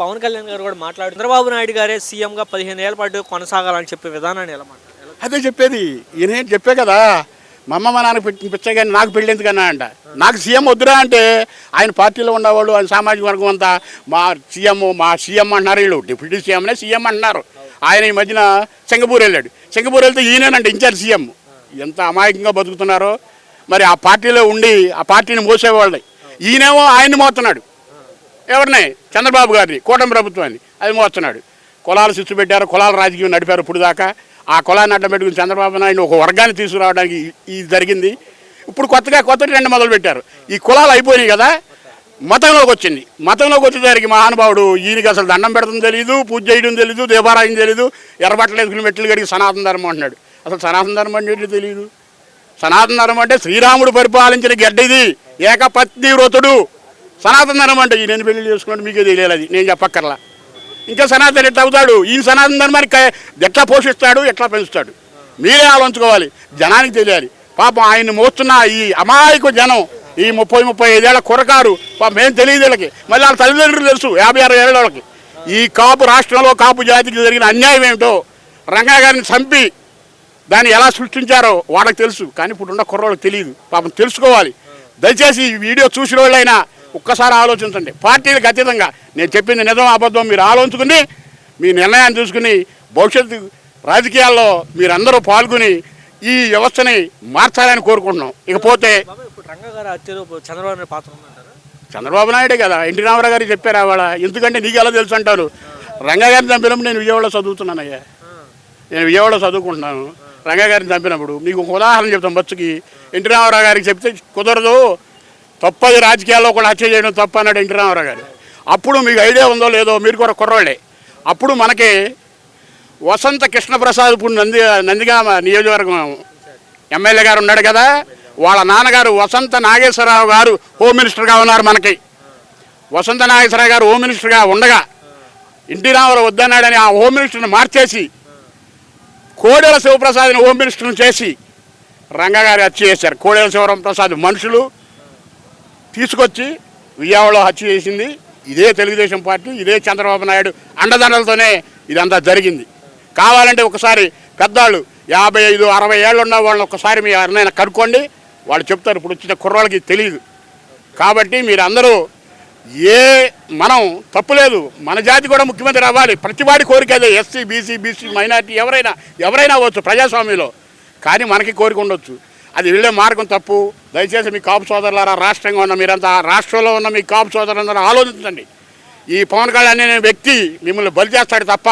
పవన్ కళ్యాణ్ గారు కూడా మాట్లాడు చంద్రబాబు నాయుడు గారే సీఎంగా పదిహేను ఏళ్ళ పాటు కొనసాగాలని చెప్పే విధానాన్ని ఎలా మాట్లాడారు అదే చెప్పేది. ఈయన చెప్పే కదా? మా అమ్మ మా నాన్న పెట్టిన పిచ్చే కానీ నాకు పెళ్ళి ఎందుకన్నా అంట. నాకు సీఎం వద్దురా అంటే ఆయన పార్టీలో ఉండేవాళ్ళు ఆయన సామాజిక వర్గం అంతా మా సీఎం మా సీఎం అంటున్నారు వీళ్ళు. డిప్యూటీ సీఎంనే సీఎం అంటున్నారు. ఆయన ఈ మధ్యన సింగపూర్ వెళ్ళాడు. సింగపూర్ వెళ్తే ఈయనేనండి ఇన్ఛార్జ్ సీఎం. ఎంత అమాయకంగా బతుకుతున్నారో. మరి ఆ పార్టీలో ఉండి ఆ పార్టీని మోసేవాళ్ళని. ఈయనేమో ఆయన్ని మోతున్నాడు ఎవరిని? చంద్రబాబు గారిని కూటమి ప్రభుత్వాన్ని. అది మోస్తున్నాడు. కులాలు శిస్తు పెట్టారు కులాల రాజకీయం నడిపారు ఇప్పుడు దాకా. ఆ కులాన్ని అడ్డం పెట్టుకుని చంద్రబాబు నాయుడు ఒక వర్గాన్ని తీసుకురావడానికి ఇది జరిగింది. ఇప్పుడు కొత్తగా కొత్త రెండు మొదలు పెట్టారు. ఈ కులాలు అయిపోయినాయి కదా మతంలోకి వచ్చింది. మతంలోకి వచ్చేసరికి మహానుభావుడు ఈయనకి అసలు దండం పెడతాం తెలియదు పూజ చేయడం తెలియదు దేవారాయం తెలియదు ఎర్రబట్టలు వేసుకుని మెట్లు కడిగి సనాతన ధర్మం అంటున్నాడు. అసలు సనాతన ధర్మం అంటే తెలియదు సనాతన ధర్మం అంటే శ్రీరాముడు పరిపాలించిన గడ్డ ఇది ఏకపత్ని వ్రతుడు సనాతన ధర్మం అంటే ఈయన పెళ్ళి చేసుకున్నాడు మీకే తెలియాలి అది. నేను చెప్పక్కర్లా. ఇంకా సనాతన ఎట్లా అవుతాడు? ఈయన సనాతన ధర్మానికి ఎట్లా పోషిస్తాడు? ఎట్లా పెంచుతాడు? మీరే ఆలోచించుకోవాలి. జనానికి తెలియాలి. పాపం ఆయన్ని మోస్తున్న ఈ అమాయక జనం ఈ ముప్పై ముప్పై ఐదేళ్ళ కురకారు పాపం ఏం తెలియదు వీళ్ళకి. మళ్ళీ వాళ్ళ తల్లిదండ్రులు తెలుసు యాభై అరవై ఏళ్ళ వాళ్ళకి. ఈ కాపు రాష్ట్రంలో కాపు జాతికి జరిగిన అన్యాయం ఏమిటో రంగా గారిని చంపి దాన్ని ఎలా సృష్టించారో వాళ్ళకి తెలుసు. కానీ ఇప్పుడున్న కుర్రోళ్ళకి తెలియదు. పాపం తెలుసుకోవాలి. దయచేసి ఈ వీడియో చూసిన వాళ్ళైనా ఒక్కసారి ఆలోచించండి. పార్టీలకు అతీతంగా నేను చెప్పింది నిజం అబద్ధం మీరు ఆలోచించుకుని మీ నిర్ణయాన్ని చూసుకుని భవిష్యత్తు రాజకీయాల్లో మీరందరూ పాల్గొని ఈ వ్యవస్థని మార్చాలని కోరుకుంటున్నాం. ఇకపోతే గారు చంద్రబాబు నాయుడు కదా. ఎన్టీ రామారావు గారికి చెప్పారు వాళ్ళ ఎందుకంటే నీకు ఎలా తెలుసు అంటారు. రంగా గారిని చంపినప్పుడు నేను విజయవాడలో చదువుతున్నానయ్యా నేను విజయవాడలో చదువుకుంటున్నాను. రంగా గారిని చంపినప్పుడు మీకు ఒక ఉదాహరణ చెప్తాం బస్సుకి. ఎన్టీ రామారావు గారికి చెప్తే కుదరదు. తప్పది రాజకీయాల్లో కూడా హత్య చేయడం తప్ప అన్నాడు ఎన్టీ రామారావు గారు. అప్పుడు మీకు ఐడియా ఉందో లేదో మీరు కూడా కుర్రోళ్ళే. అప్పుడు మనకి వసంత కృష్ణప్రసాద్ ఇప్పుడు నంది నందిగామ నియోజకవర్గం ఎమ్మెల్యే గారు ఉన్నాడు కదా వాళ్ళ నాన్నగారు వసంత నాగేశ్వరరావు గారు హోమ్ మినిస్టర్గా ఉన్నారు మనకి. వసంత నాగేశ్వరరావు గారు హోమ్ మినిస్టర్గా ఉండగా ఎన్టీ రామారావు వద్దన్నాడని ఆ హోమ్ మినిస్టర్ని మార్చేసి కోడెల శివప్రసాద్ని హోమ్ మినిస్టర్ని చేసి రంగా గారు హత్య చేశారు. కోడెల శివప్రసాద్ మనుషులు తీసుకొచ్చి విజయవాడలో హత్య చేసింది. ఇదే తెలుగుదేశం పార్టీ ఇదే చంద్రబాబు నాయుడు అండదండలతోనే ఇదంతా జరిగింది. కావాలంటే ఒకసారి పెద్దవాళ్ళు యాభై ఐదు అరవై ఏళ్ళు ఉన్న వాళ్ళని ఒకసారి మీ ఎవరినైనా కనుక్కోండి. వాళ్ళు చెప్తారు ఇప్పుడు వచ్చిన కుర్రాళ్ళకి తెలియదు కాబట్టి మీరు అందరూ ఏ మనం తప్పులేదు మన జాతి కూడా ముఖ్యమంత్రి అవ్వాలి. ప్రతివాడి కోరిక అదే. ఎస్సీ బీసీ బీసీ మైనార్టీ ఎవరైనా ఎవరైనా అవ్వచ్చు ప్రజాస్వామ్యంలో. కానీ మనకి కోరిక ఉండొచ్చు. అది వెళ్ళే మార్గం తప్పు. దయచేసి మీ కాపు సోదరులారా రాష్ట్రంగా ఉన్న మీరంతా రాష్ట్రంలో ఉన్న మీ కాపు సోదరులందరూ ఆలోచించండి. ఈ పవన్ కళ్యాణ్ అనే వ్యక్తి మిమ్మల్ని బలి చేస్తాడు తప్ప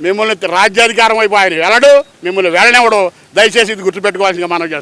మిమ్మల్ని రాజ్యాధికారం వైపు ఆయన వెళ్ళడు మిమ్మల్ని వెళ్ళనివ్వడు. దయచేసి ఇది గుర్తుపెట్టుకోవాల్సిందిగా మనం చేస్తాం